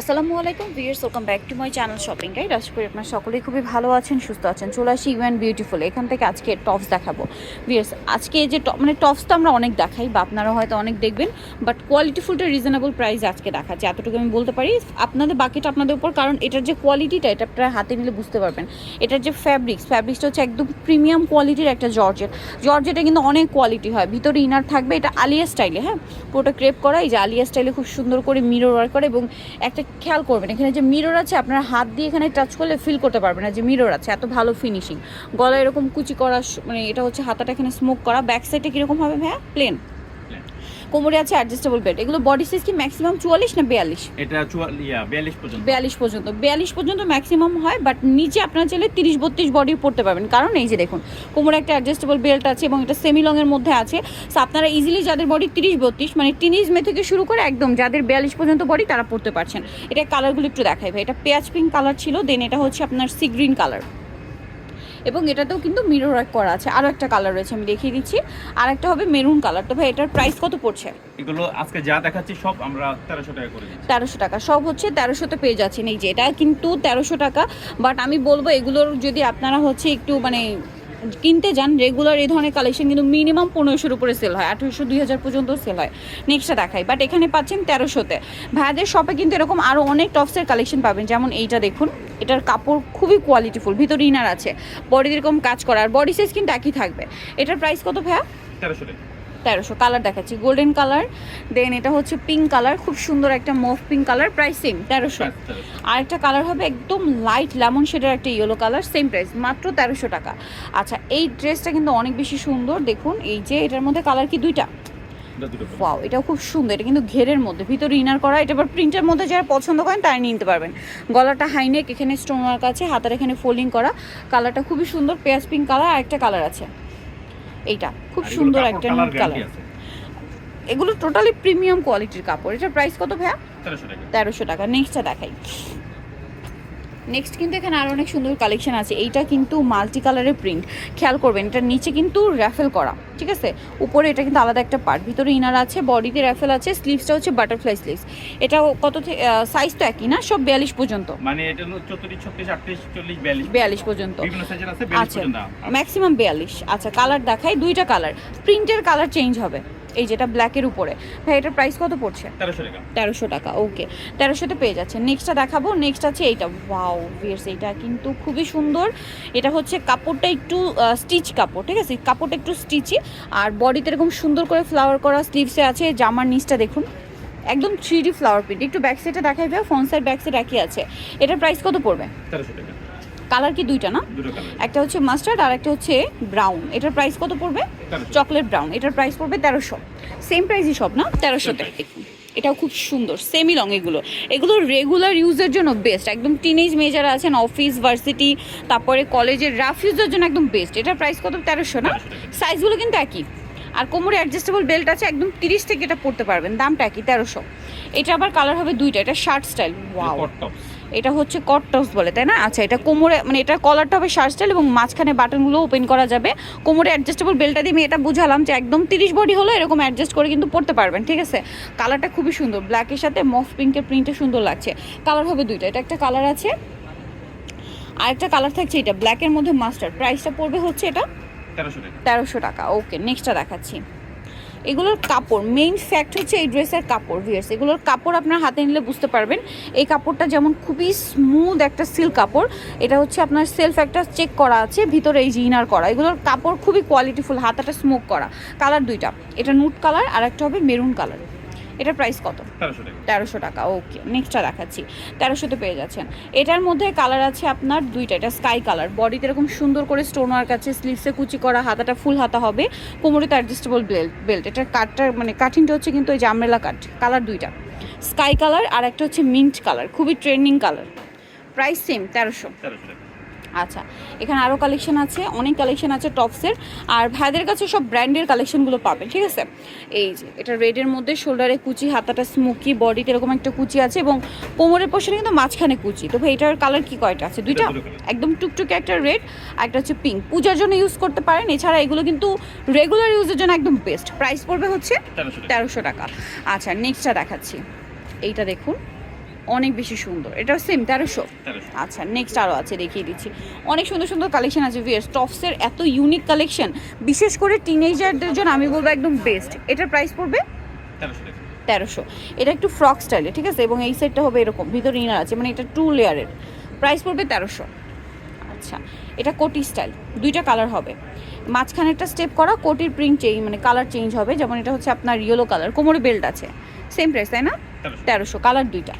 আসসালামু আলাইকুম viewers welcome back to my channel shopping guide. আশা করি আপনারা সকলেই খুবই ভালো আছেন, সুস্থ আছেন। চলে আসি ইউএন বিউটিফুল এখান থেকে আজকে টপস দেখাবো। ভিয়ার্স আজকে যে টপ মানে টপস তো আমরা অনেক দেখাই, বা আপনারা হয়তো অনেক দেখবেন বাট কোয়ালিটিফুলটা রিজনেবল প্রাইস আজকে দেখাচ্ছি। এতটুকু আমি বলতে পারি, আপনাদের বাকিটা আপনাদের উপর, কারণ এটার যে কোয়ালিটিটা এটা আপনারা হাতে নিলে বুঝতে পারবেন। এটার যে ফ্যাব্রিক্স ফ্যাব্রিক্সটা হচ্ছে একদম প্রিমিয়াম কোয়ালিটির একটা জর্জেট। জর্জেটে কিন্তু অনেক কোয়ালিটি হয়, ভিতরে ইনার থাকবে, এটা আলিয়া স্টাইলে হ্যাঁ? পুরোটা ক্রেপ করা, এই যে আলিয়া স্টাইলে খুব সুন্দর করে মিরর ওয়ার্ক করে, এবং একটা খেয়াল করবেন, এখানে যে মিরর আছে, আপনার হাত দিয়ে এখানে টাচ করলে ফিল করতে পারবেন না, যে মিরর আছে, এত ভালো ফিনিশিং গলা এরকম কুচি করা মানে এটা হচ্ছে হাতাটা এখানে স্মোক করা ব্যাক সাইডে কীরকম হবে হ্যাঁ প্লেন কোমরে আছে অ্যাডজাস্টেবল বেড এগুলো বডি সাইজ কি ম্যাক্সিমাম চুয়াল্লিশ না বিয়াল্লিশ? এটা বিয়াল্লিশ পর্যন্ত। বিয়াল্লিশ পর্যন্ত। বিয়াল্লিশ পর্যন্ত ম্যাক্সিমাম হয় বাট নিচে আপনারা চাইলে তিরিশ বত্রিশ বডি পড়তে পারবেন। কারণ এই যে দেখুন কোমরে একটা অ্যাডজাস্টেবল বেল্ট আছে এবং এটা সেমি লংয়ের মধ্যে আছে। সো আপনারা ইজিলি যাদের বডি তিরিশ বত্রিশ মানে টিনিজ মে থেকে শুরু করে একদম যাদের বিয়াল্লিশ পর্যন্ত বডি তারা পড়তে পারছেন। এটা কালারগুলো একটু দেখাই ভাই। এটা পেঁয়াজ পিঙ্ক কালার ছিল দেন এটা হচ্ছে আপনার সি গ্রিন কালার এবং এটাতেও কিন্তু মিরর ওয়ার্ক করা আছে। আরও একটা কালার রয়েছে আমি দেখিয়ে দিচ্ছি। আর একটা হবে মেরুন কালার তো ভাই এটার প্রাইস কত পড়ছে? এগুলো আজকে যা দেখাচ্ছি সব আমরা তেরোশো টাকা করে দিচ্ছি। তেরোশো টাকা। সব হচ্ছে তেরোশোতে পেয়ে যাচ্ছেন। এই যে এটা কিন্তু তেরোশো টাকা বাট আমি বলব এগুলোর যদি আপনারা হচ্ছে একটু মানে কিনতে যান রেগুলার এই ধরনের কালেকশন কিন্তু মিনিমাম পনেরোশোর উপরে সেল হয়, আঠেরোশো, দুই হাজার পর্যন্ত সেল হয়। নেক্সটটা দেখাই বাট এখানে পাচ্ছেন তেরোশোতে। ভাইয়াদের শপে কিন্তু এরকম আরও অনেক টপসের কালেকশন পাবেন, যেমন এইটা দেখুন, এটার কাপড় খুবই কোয়ালিটিফুল ভিতরে ইনার আছে। বডি এরকম কাজ করার বডি সাইজ কিন্তু একই থাকবে। এটার প্রাইস কত ভাইয়া? তেরোশো তেরোশো কালার দেখাচ্ছি গোল্ডেন কালার দেন এটা হচ্ছে পিঙ্ক কালার খুব সুন্দর একটা mauve pink colour price same তেরোশো। আর একটা কালার হবে একদম লাইট লেমন শেডের একটা ইয়েলো কালার সেম প্রাইস মাত্র তেরোশো টাকা। আচ্ছা এই ড্রেসটা কিন্তু অনেক বেশি সুন্দর দেখুন এই যে এটার মধ্যে কালার কি দুইটা? এটা ওয়াও এটাও খুব সুন্দর এটা কিন্তু ঘেরের মধ্যে ভিতরে ইনার করা এটা আবার প্রিন্টের মধ্যে যারা পছন্দ করেন তারা নিতে পারবেন। গলাটা হাইনেক এখানে স্টোন ওয়ার্ক আছে হাতার এখানে ফোল্ডিং করা কালারটা খুবই সুন্দর পেঁয়াজ পিঙ্ক কালার আর একটা কালার আছে। এইটা খুব সুন্দর একটা নীল কালার এগুলো টোটালি প্রিমিয়াম কোয়ালিটির কাপড়। এটার প্রাইস কত ভাইয়া? তেরোশো টাকা। নেক্সটটা দেখাই। নেক্সট কিন্তু এখানে আরও অনেক সুন্দর কালেকশন আছে। এইটা কিন্তু মাল্টি কালারের প্রিন্ট খেয়াল করবেন এটার নিচে কিন্তু র্যাফেল করা ঠিক আছে? উপরে এটা কিন্তু আলাদা একটা পার্ট ভিতরে ইনার আছে বডিতে র্যাফেল আছে স্লিভসটা হচ্ছে বাটারফ্লাই স্লিভস এটা কত সাইজ তো একই না? সব বিয়াল্লিশ পর্যন্ত। মানে এটা চৌত্রিশ ছত্রিশ আটত্রিশ চল্লিশ বিয়াল্লিশ। বিয়াল্লিশ পর্যন্ত। আচ্ছা ম্যাক্সিমাম বিয়াল্লিশ। আচ্ছা কালার দেখাই দুইটা কালার প্রিন্টের কালার চেঞ্জ হবে। এই যেটা ব্ল্যাকের উপরে। ভাই এটার প্রাইস কত পড়ছে? তেরোশো টাকা। ওকে তেরোশোতে পেয়ে যাচ্ছে। নেক্সটটা দেখাবো। নেক্সট আছে এইটা। ওয়াও ভিয়ার্স এটা কিন্তু খুবই সুন্দর। এটা হচ্ছে কাপড়টা একটু স্টিচ কাপড় ঠিক আছে? কাপড়টা একটু স্টিচি আর বডিতে এরকম সুন্দর করে ফ্লাওয়ার করা স্লিভসে আছে জামার নিচটা দেখুন। একদম থ্রি ডি ফ্লাওয়ার প্রিন্ট একটু ব্যাক সাইডে দেখাই দেবে ফ্রন্ট সাইড ব্যাক সাইড একই আছে। এটার প্রাইস কত পড়বে? তেরোশো টাকা। কালার কি দুইটা না? একটা হচ্ছে মাস্টার্ড আর একটা হচ্ছে ব্রাউন। এটার প্রাইস কত পড়বে? Chocolate brown. এটার প্রাইস পড়বে তেরোশো। সেম প্রাইসই সব না? তেরোশোতে এটাও খুব সুন্দর। সেমি লং এগুলো। এগুলো রেগুলার ইউজের জন্য বেস্ট একদম টিনেজ মেজার আছেন অফিস ভার্সিটি তারপরে কলেজের রাফ ইউজের জন্য একদম বেস্ট এটার প্রাইস কত? তেরোশো না? সাইজগুলো কিন্তু একই। আর কোমরে অ্যাডজাস্টেবল বেল্ট আছে একদম তিরিশ থেকে এটা পড়তে পারবেন। দামটা একই তেরোশো। এটা আবার কালার হবে দুইটা। এটা শার্ট স্টাইল ওয়াও এটা হচ্ছে কট টপস বলে তাই না? আচ্ছা এটা কোমরে মানে এটার কলারটা হবে শার্ট স্টাইল এবং মাঝখানে বাটনগুলো ওপেন করা যাবে। কোমরে অ্যাডজাস্টেবল বেলটা দিয়ে আমি এটা বুঝালাম যে একদম তিরিশ বডি হলো এরকম অ্যাডজাস্ট করে কিন্তু পড়তে পারবেন ঠিক আছে? কালারটা খুবই সুন্দর ব্ল্যাকের সাথে মফ পিঙ্কের প্রিন্টটা সুন্দর লাগছে। কালার হবে দুইটা এটা একটা কালার আছে আরেকটা কালার থাকছে এটা ব্ল্যাকের মধ্যে মাস্টার প্রাইসটা পড়বে হচ্ছে এটা তেরোশো টাকা। তেরোশো টাকা ওকে নেক্সটটা দেখাচ্ছি। এগুলোর কাপড় মেইন ফ্যাক্ট হচ্ছে এই ড্রেসের কাপড় ভিয়ার্স এগুলোর কাপড় আপনার হাতে নিলে বুঝতে পারবেন। এই কাপড়টা যেমন খুবই স্মুথ একটা সিল্ক কাপড়, এটা হচ্ছে আপনার সেলফ একটা চেক করা আছে, ভিতরে এই যে ইনার করা। এগুলোর কাপড় খুবই কোয়ালিটিফুল হাতাটা স্মোক করা। কালার দুইটা। এটা নুট কালার আর একটা হবে মেরুন কালার এটার প্রাইস কত? তেরোশো টাকা। ওকে নেক্সটটা দেখাচ্ছি। তেরোশোতে পেয়ে যাচ্ছেন। এটার মধ্যে কালার আছে আপনার দুইটা এটা স্কাই কালার বডিতে এরকম সুন্দর করে স্টোন ওয়ার্ক আছে স্লিভসে কুচি করা হাতাটা ফুল হাতা হবে। কোমরেতে অ্যাডজাস্টেবল বেল্ট বেল্ট এটার কাঠটা মানে কাঠিংটা হচ্ছে কিন্তু ওই যে আমরেলা কাঠ কালার দুইটা। স্কাই কালার আর একটা হচ্ছে মিন্ট কালার খুবই ট্রেন্ডিং কালার প্রাইস সেম তেরোশো। আচ্ছা এখানে আরও কালেকশন আছে অনেক কালেকশন আছে টপসের আর ভাইদের কাছে সব ব্র্যান্ডের কালেকশনগুলো পাবেন ঠিক আছে? এই যে এটা রেডের মধ্যে শোল্ডারে কুচি হাতাটা স্মোকি বডিতে এরকম একটা কুচি আছে এবং কোমরের পোর্শনে কিন্তু মাঝখানে কুচি। তো ভাই এটার কালার কি কয়টা আছে? দুইটা? একদম টুকটুকে একটা রেড আর একটা হচ্ছে পিঙ্ক পূজার জন্য ইউজ করতে পারেন এছাড়া এগুলো কিন্তু রেগুলার ইউজের জন্য একদম বেস্ট প্রাইস পড়বে হচ্ছে তেরোশো টাকা। আচ্ছা নেক্সটটা দেখাচ্ছি। এইটা দেখুন। অনেক বেশি সুন্দর। এটা সেম তেরোশো। আচ্ছা নেক্সট আরও আছে দেখিয়ে দিচ্ছি। অনেক সুন্দর সুন্দর কালেকশন আছে ভিয়ার্স টপসের এত ইউনিক কালেকশন বিশেষ করে টিনেজারদের জন্য আমি বলব একদম বেস্ট এটার প্রাইস পড়বে? তেরোশো এটা একটু ফ্রক স্টাইলে ঠিক আছে? এবং এই সেটটা হবে এরকম ভিতরে ইনার আছে মানে এটা টু লেয়ারের প্রাইস পড়বে তেরোশো। আচ্ছা এটা কোটি স্টাইল দুইটা কালার হবে। মাঝখানে একটা স্টেপ করা কোটির প্রিন্ট চেঞ্জ মানে কালার চেঞ্জ হবে। যেমন এটা হচ্ছে আপনার ইয়েলো কালার কোমরে বেল্ট আছে। সেম প্রাইস তাই না? তেরোশো। কালার দুইটা।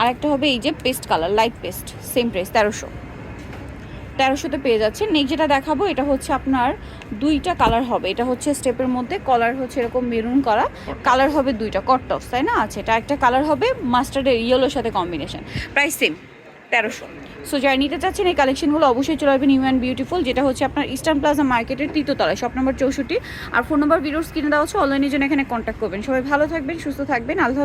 আর একটা হবে এই যে paste colour light paste same price তেরোশো। তেরোশোতে পেয়ে যাচ্ছে নেক্সট যেটা দেখাবো এটা হচ্ছে আপনার দুইটা কালার হবে। এটা হচ্ছে স্টেপের মধ্যে কলার হচ্ছে এরকম মেরুন করা। কালার হবে দুইটা কটটস তাই না? আছে এটা একটা কালার হবে মাস্টার্ডের ইয়েলোর সাথে কম্বিনেশন প্রাইস সেম তেরোশো। সো যারা নিতে চাচ্ছেন এই কালেকশনগুলো অবশ্যই চলে আসবেন অ্যান্ড বিউটিফুল যেটা হচ্ছে আপনার ইস্টার্ন প্লাজা মার্কেটের তৃতীয়তলায় শপ নম্বর চৌষট্টি। আর ফোন নম্বর ভিডিওস কিনে দেওয়া হচ্ছে অনলাইনের জন্য এখানে কন্ট্যাক্ট করবেন। সবাই ভালো থাকবেন সুস্থ থাকবেন। আল্লাহ।